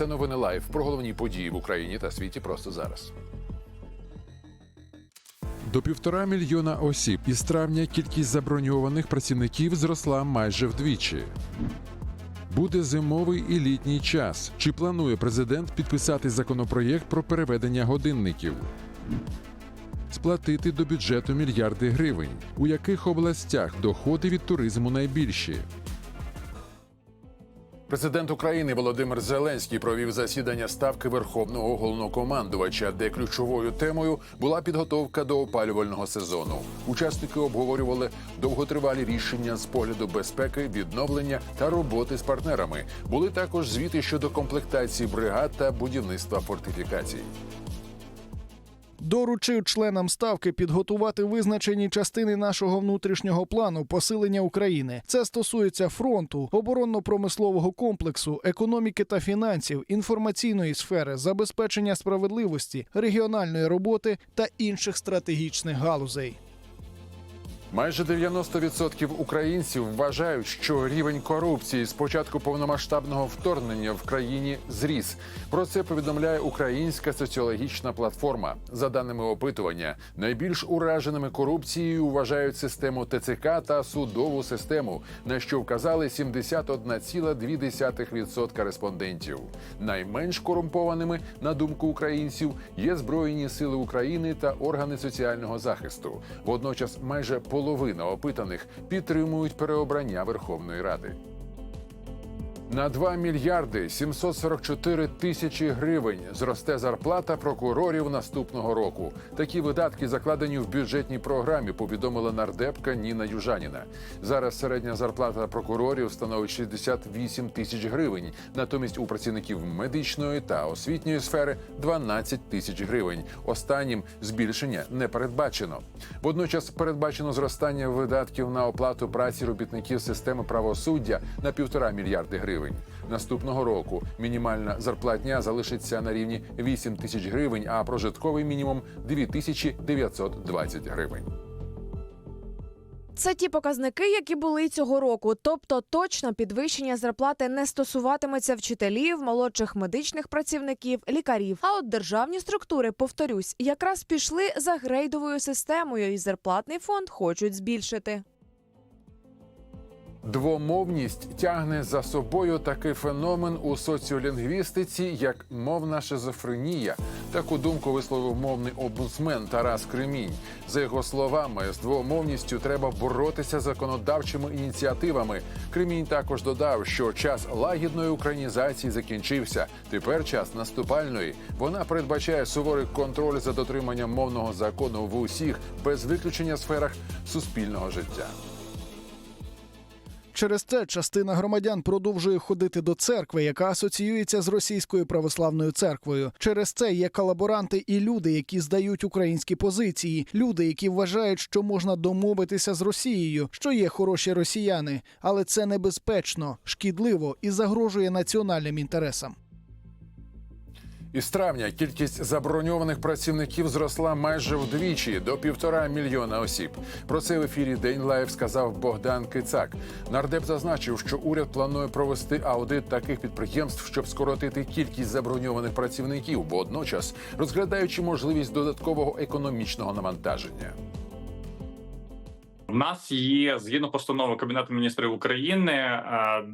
Це новини лайв про головні події в Україні та світі просто зараз. До півтора мільйона осіб із травня кількість заброньованих працівників зросла майже вдвічі. Буде зимовий і літній час. Чи планує президент підписати законопроєкт про переведення годинників? Сплатити до бюджету мільярди гривень. У яких областях доходи від туризму найбільші? Президент України Володимир Зеленський провів засідання ставки Верховного головнокомандувача, де ключовою темою була підготовка до опалювального сезону. Учасники обговорювали довготривалі рішення з погляду безпеки, відновлення та роботи з партнерами. Були також звіти щодо комплектації бригад та будівництва фортифікацій. Доручив членам ставки підготувати визначені частини нашого внутрішнього плану посилення України. Це стосується фронту, оборонно-промислового комплексу, економіки та фінансів, інформаційної сфери, забезпечення справедливості, регіональної роботи та інших стратегічних галузей. Майже 90% українців вважають, що рівень корупції з початку повномасштабного вторгнення в країні зріс. Про це повідомляє українська соціологічна платформа. За даними опитування, найбільш ураженими корупцією вважають систему ТЦК та судову систему, на що вказали 71,2% респондентів. Найменш корумпованими, на думку українців, є Збройні сили України та органи соціального захисту. Водночас, майже половина опитаних підтримують переобрання Верховної Ради. На 2 мільярди 744 тисячі гривень зросте зарплата прокурорів наступного року. Такі видатки закладені в бюджетній програмі. Повідомила нардепка Ніна Южаніна. Зараз середня зарплата прокурорів становить 68 тисяч гривень. Натомість у працівників медичної та освітньої сфери 12 тисяч гривень. Останнім збільшення не передбачено. Водночас передбачено зростання видатків на оплату праці робітників системи правосуддя на півтора мільярди гривень. Наступного року мінімальна зарплатня залишиться на рівні 8 тисяч гривень, а прожитковий мінімум 2920 гривень. Це ті показники, які були цього року. Тобто, точно підвищення зарплати не стосуватиметься вчителів, молодших медичних працівників, лікарів. А от державні структури, повторюсь, якраз пішли за грейдовою системою, і зарплатний фонд хочуть збільшити. Двомовність тягне за собою такий феномен у соціолінгвістиці, як мовна шизофренія. Таку думку висловив мовний омбудсмен Тарас Кремінь. За його словами, з двомовністю треба боротися законодавчими ініціативами. Кремінь також додав, що час лагідної українізації закінчився. Тепер час наступальної. Вона передбачає суворий контроль за дотриманням мовного закону в усіх без виключення сферах суспільного життя. Через це частина громадян продовжує ходити до церкви, яка асоціюється з російською православною церквою. Через це є колаборанти і люди, які здають українські позиції, люди, які вважають, що можна домовитися з Росією, що є хороші росіяни, але це небезпечно, шкідливо і загрожує національним інтересам. Із травня кількість заброньованих працівників зросла майже вдвічі до півтора мільйона осіб. Про це в ефірі День Лайв сказав Богдан Кицак. Нардеп зазначив, що уряд планує провести аудит таких підприємств, щоб скоротити кількість заброньованих працівників, водночас розглядаючи можливість додаткового економічного навантаження. В нас є згідно постанови Кабінету міністрів України е,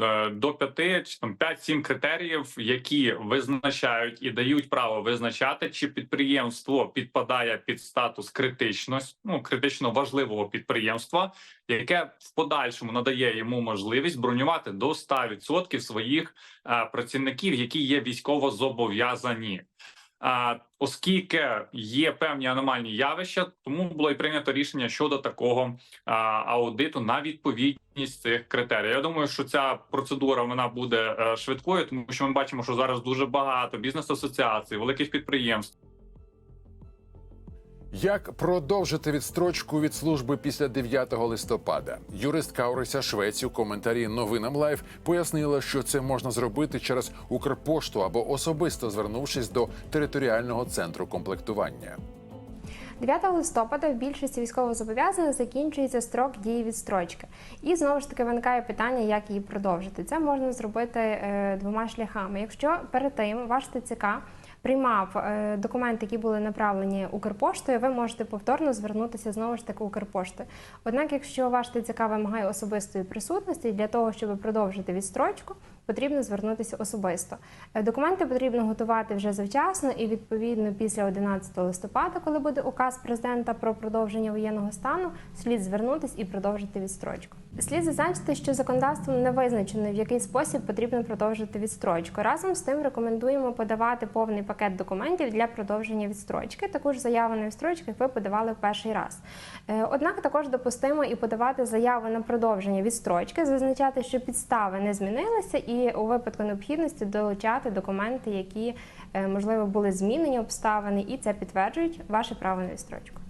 е, до п'яти чи там 5-7 критеріїв, які визначають і дають право визначати, чи підприємство підпадає під статус критичності, ну критично важливого підприємства, яке в подальшому надає йому можливість бронювати до 100% своїх е, працівників, які є військово зобов'язані. Оскільки є певні аномальні явища, тому було і прийнято рішення щодо такого аудиту на відповідність цих критерій. Я думаю, що ця процедура вона буде е, швидкою, тому що ми бачимо, що зараз дуже багато бізнес-асоціацій, великих підприємств. Як продовжити відстрочку від служби після 9 листопада? Юристка Орися Швець у коментарі новинам Лайв пояснила, що це можна зробити через Укрпошту або особисто звернувшись до територіального центру комплектування. 9 листопада в більшості військовозобов'язаних закінчується строк дії відстрочки. І знову ж таки виникає питання, як її продовжити. Це можна зробити е, двома шляхами. Якщо перед тим ваш ТЦК приймав е, документи, які були направлені Укрпоштою, ви можете повторно звернутися знову ж таки Укрпоштою. Однак, якщо ваш ТЦК вимагає особистої присутності для того, щоб продовжити відстрочку, потрібно звернутися особисто. Е, Документи потрібно готувати вже завчасно і відповідно після 11 листопада, коли буде указ президента про продовження воєнного стану, слід звернутися і продовжити відстрочку. Слід зазначити, що законодавством не визначено, в який спосіб потрібно продовжити відстрочку. Разом з тим рекомендуємо подавати повний пакет документів для продовження відстрочки. Також заяву на відстрочку, як ви подавали в перший раз. Е, Однак також допустимо і подавати заяву на продовження відстрочки, зазначати, що підстави не змінилися, і у випадку необхідності долучати документи, які е, можливо були змінені обставини, і це підтверджують ваше право на відстрочку.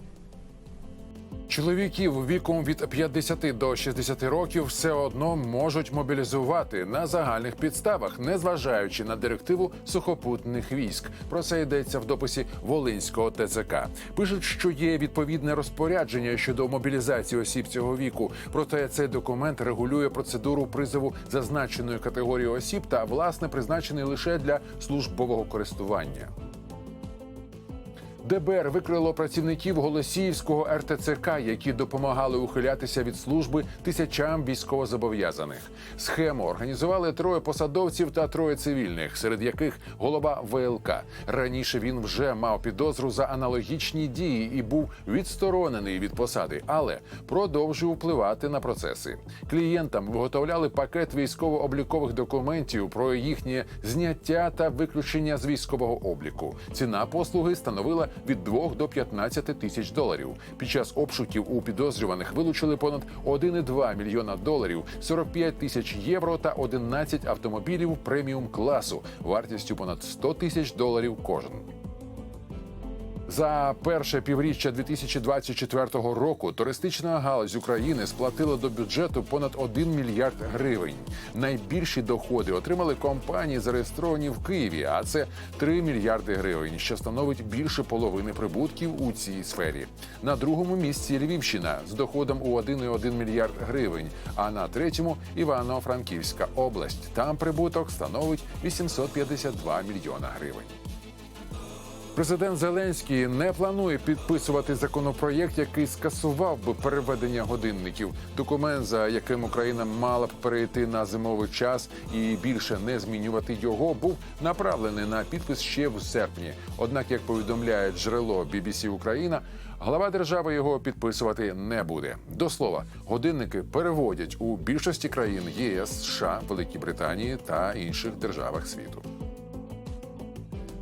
Чоловіків віком від 50 до 60 років все одно можуть мобілізувати на загальних підставах, незважаючи на директиву сухопутних військ. Про це йдеться в дописі Волинського ТЦК. Пишуть, що є відповідне розпорядження щодо мобілізації осіб цього віку. Проте цей документ регулює процедуру призову зазначеної категорії осіб та власне призначений лише для службового користування. ДБР викрило працівників Голосіївського РТЦК, які допомагали ухилятися від служби тисячам військовозобов'язаних. Схему організували троє посадовців та троє цивільних, серед яких голова ВЛК. Раніше він вже мав підозру за аналогічні дії і був відсторонений від посади, але продовжує впливати на процеси. Клієнтам виготовляли пакет військово-облікових документів про їхнє зняття та виключення з військового обліку. Ціна послуги становила від 2 до 15 тисяч доларів. Під час обшуків у підозрюваних вилучили понад 1,2 мільйона доларів, 45 тисяч євро та 11 автомобілів преміум класу вартістю понад 100 тисяч доларів кожен. За перше півріччя 2024 року туристична галузь України сплатила до бюджету понад 1 мільярд гривень. Найбільші доходи отримали компанії, зареєстровані в Києві, а це 3 мільярди гривень, що становить більше половини прибутків у цій сфері. На другому місці Львівщина з доходом у 1,1 мільярд гривень. А на третьому Івано-Франківська область. Там прибуток становить 852 мільйона гривень. Президент Зеленський не планує підписувати законопроєкт, який скасував би переведення годинників. Документ, за яким Україна мала б перейти на зимовий час і більше не змінювати його, був направлений на підпис ще в серпні. Однак, як повідомляє джерело BBC Україна, глава держави його підписувати не буде. До слова, годинники переводять у більшості країн ЄС, США, Великій Британії та інших державах світу.